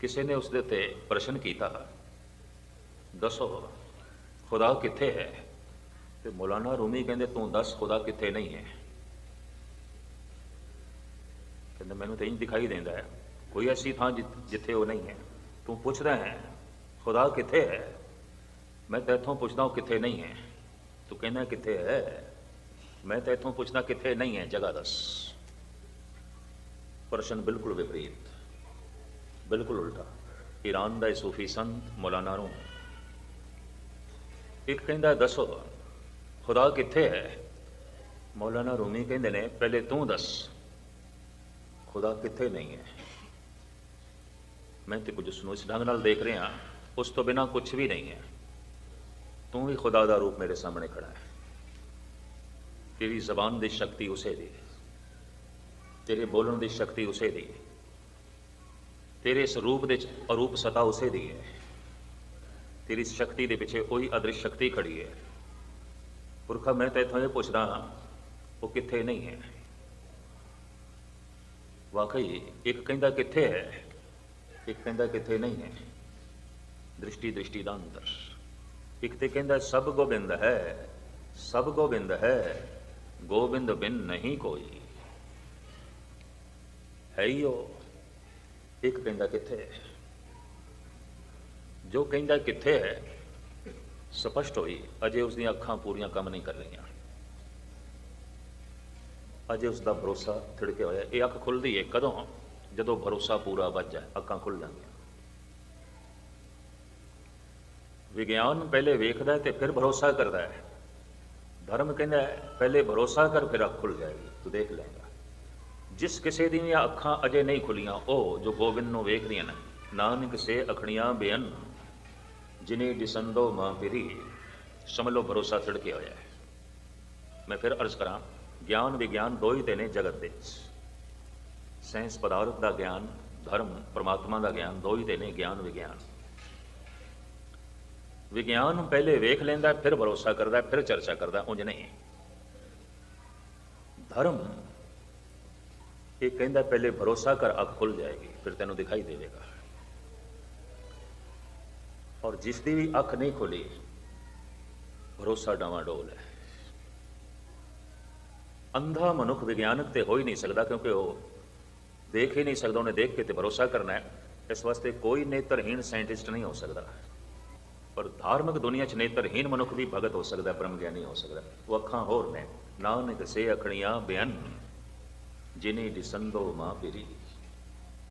ਕਿਸੇ ਨੇ ਉਸ ਦੇ ਉੱਤੇ ਪ੍ਰਸ਼ਨ ਕੀਤਾ ਦੱਸੋ ਖੁਦਾ ਕਿੱਥੇ ਹੈ ਤੇ ਮੌਲਾਨਾ ਰੂਮੀ ਕਹਿੰਦੇ ਤੂੰ ਦੱਸ ਖੁਦਾ ਕਿੱਥੇ ਨਹੀਂ ਹੈ ਕਹਿੰਦਾ ਮੈਨੂੰ ਤਾਂ ਇੰਜ ਦਿਖਾਈ ਦਿੰਦਾ ਹੈ ਕੋਈ ਐਸੀ ਥਾਂ ਜਿ- ਜਿੱਥੇ ਉਹ ਨਹੀਂ ਹੈ ਤੂੰ ਪੁੱਛਦਾ ਹੈ ਖੁਦਾ ਕਿੱਥੇ ਹੈ ਮੈਂ ਤੇਥੋਂ ਪੁੱਛਦਾ ਹਾਂ ਕਿੱਥੇ ਨਹੀਂ ਹੈ ਤੂੰ ਕਹਿੰਦਾ ਕਿੱਥੇ ਹੈ ਮੈਂ ਤੇਥੋਂ ਪੁੱਛਦਾ ਕਿੱਥੇ ਨਹੀਂ ਹੈ ਜਗ੍ਹਾ ਦੱਸ ਪ੍ਰਸ਼ਨ ਬਿਲਕੁਲ ਵਿਪਰੀਤ ਬਿਲਕੁਲ ਉਲਟਾ। ਈਰਾਨ ਦਾ ਇਹ ਸੂਫੀ ਸੰਤ ਮੌਲਾਨਾ ਰੂਮ। ਇੱਕ ਕਹਿੰਦਾ, ਦੱਸੋ, ਖੁਦਾ ਕਿੱਥੇ ਹੈ? ਮੌਲਾਨਾ ਰੂਮੀ ਕਹਿੰਦੇ ਨੇ, ਪਹਿਲੇ ਤੂੰ ਦੱਸ, ਖੁਦਾ ਕਿੱਥੇ ਨਹੀਂ ਹੈ? ਮੈਂ ਤੇ ਕੁਝ ਉਸ ਨੂੰ ਇਸ ਢੰਗ ਨਾਲ ਦੇਖ ਰਿਹਾ ਉਸ ਤੋਂ ਬਿਨਾ ਕੁਝ ਵੀ ਨਹੀਂ ਹੈ। ਤੂੰ ਵੀ ਖੁਦਾ ਦਾ ਰੂਪ ਮੇਰੇ ਸਾਹਮਣੇ ਖੜਾ ਹੈ। ਤੇਰੀ ਜ਼ਬਾਨ ਦੀ ਸ਼ਕਤੀ ਉਸੇ ਦੀ ਤੇਰੇ ਬੋਲਣ ਦੀ ਸ਼ਕਤੀ ਉਸੇ ਦੀ ਤੇਰੇ ਇਸ ਰੂਪ ਦੇ ਚ ਅਰੂਪ ਸਤਾ ਉਸੇ ਦੀ ਹੈ ਤੇਰੀ ਇਸ ਸ਼ਕਤੀ ਦੇ ਪਿੱਛੇ ਉਹੀ ਅਦ੍ਰਿਸ਼ ਸ਼ਕਤੀ ਖੜੀ ਹੈ ਪੁਰਖਾ ਮੈਂ ਤਾਂ ਇੱਥੋਂ ਇਹ ਪੁੱਛਦਾ ਹਾਂ ਉਹ ਕਿੱਥੇ ਨਹੀਂ ਹੈ ਵਾਕਈ ਇੱਕ ਕਹਿੰਦਾ ਕਿੱਥੇ ਹੈ ਇੱਕ ਕਹਿੰਦਾ ਕਿੱਥੇ ਨਹੀਂ ਹੈ ਦ੍ਰਿਸ਼ਟੀ ਦ੍ਰਿਸ਼ਟੀ ਦਾ ਅੰਤਰ ਇੱਕ ਤੇ ਕਹਿੰਦਾ ਸਭ ਗੋਬਿੰਦ ਹੈ ਸਭ ਗੋਬਿੰਦ ਹੈ ਗੋਬਿੰਦ ਬਿਨ ਨਹੀਂ ਕੋਈ ਹੈ ਹੀ ਉਹ ਇੱਕ ਕਹਿੰਦਾ ਕਿੱਥੇ ਹੈ? ਜੋ ਕਹਿੰਦਾ ਕਿੱਥੇ ਹੈ, ਸਪਸ਼ਟ ਹੋਈ, ਅਜੇ ਉਸ ਦੀਆਂ ਅੱਖਾਂ ਪੂਰੀਆਂ ਕੰਮ ਨਹੀਂ ਕਰ ਰਹੀਆਂ। ਅਜੇ ਉਸ ਦਾ ਭਰੋਸਾ ਥਿੜਕਿਆ ਹੋਇਆ, ਇਹ ਅੱਖ ਖੁੱਲਦੀ ਹੈ ਕਦੋਂ? ਜਦੋਂ ਭਰੋਸਾ ਪੂਰਾ ਵੱਜ ਜਾਏ, ਅੱਖਾਂ ਖੁੱਲ ਜਾਂਦੀਆਂ। ਵਿਗਿਆਨ ਪਹਿਲੇ ਵੇਖਦਾ ਹੈ ਤੇ ਫਿਰ ਭਰੋਸਾ ਕਰਦਾ ਹੈ ਧਰਮ ਕਹਿੰਦਾ ਪਹਿਲੇ ਭਰੋਸਾ ਕਰ, ਫਿਰ ਅੱਖ ਖੁੱਲ ਜਾਏਗੀ। ਤੂੰ ਦੇਖ ਲਏਗਾ ਜਿਸ ਕਿਸੇ ਦੀਆਂ ਅੱਖਾਂ ਅਜੇ ਨਹੀਂ ਖੁੱਲੀਆਂ, ਉਹ ਜੋ ਗੋਬਿੰਦ ਨੂੰ ਵੇਖਦੀਆਂ ਨੇ, ਨਾਨਕ ਸੇ ਅਖਣੀਆਂ ਬੇਅਨ। ਜਿਨੇ ਦਿਸੰਦੋ ਮਾਂ ਪਿਰੀ ਸਮਝ ਲਓ ਭਰੋਸਾ ਥਿੜਕਿਆ ਹੋਇਆ ਹੈ। ਮੈਂ ਫਿਰ ਅਰਜ਼ ਕਰਾਂ, ਗਿਆਨ ਵਿਗਿਆਨ ਦੋ ਹੀ ਤੇ ਨੇ ਜਗਤ ਦੇ। ਸਾਇੰਸ ਪਦਾਰਥ ਦਾ ਗਿਆਨ, ਧਰਮ, ਪਰਮਾਤਮਾ ਦਾ ਗਿਆਨ ਦੋ ਹੀ ਤੇ ਨੇ ਗਿਆਨ ਵਿਗਿਆਨ। ਵਿਗਿਆਨ ਪਹਿਲੇ ਵੇਖ ਲੈਂਦਾ, ਫਿਰ ਭਰੋਸਾ ਕਰਦਾ, ਫਿਰ ਚਰਚਾ ਕਰਦਾ, ਉਂਝ ਨਹੀਂ। ਧਰਮ ਇਹ ਕਹਿੰਦਾ ਪਹਿਲੇ ਭਰੋਸਾ ਕਰ ਅੱਖ ਖੁੱਲ ਜਾਏਗੀ, ਫਿਰ ਤੈਨੂੰ ਦਿਖਾਈ ਦੇਵੇਗਾ। ਔਰ ਜਿਸ ਦੀ ਵੀ ਅੱਖ ਨਹੀਂ ਖੁੱਲੀ, ਭਰੋਸਾ ਡਾਵਾਡੋਲ ਹੈ। ਅੰਧਾ ਮਨੁੱਖ ਵਿਗਿਆਨਕ ਤੇ ਹੋ ਹੀ ਨਹੀਂ ਸਕਦਾ, ਕਿਉਂਕਿ ਉਹ ਦੇਖ ਹੀ ਨਹੀਂ ਸਕਦਾ, ਉਹਨੇ ਦੇਖ ਕੇ ਤੇ ਭਰੋਸਾ ਕਰਨਾ ਹੈ। ਇਸ ਵਾਸਤੇ ਕੋਈ ਨੇਤਰਹੀਣ ਸਾਇੰਟਿਸਟ ਨਹੀਂ ਹੋ ਸਕਦਾ। ਪਰ ਧਾਰਮਿਕ ਦੁਨੀਆ 'ਚ ਨੇਤਰਹੀਣ ਮਨੁੱਖ ਵੀ ਭਗਤ ਹੋ ਸਕਦਾ ਬ੍ਰਹਮ ਗਿਆਨੀ ਹੋ ਸਕਦਾ। ਉਹ ਅੱਖਾਂ ਹੋਰ ਨੇ। ਨਾਨਕ ਸੇ ਅਖਣੀਆਂ ਬਿਆਨ। ਜਿਨੇ ਦਿਸੰਦੋ ਮਾਂ ਪਿਰੀ।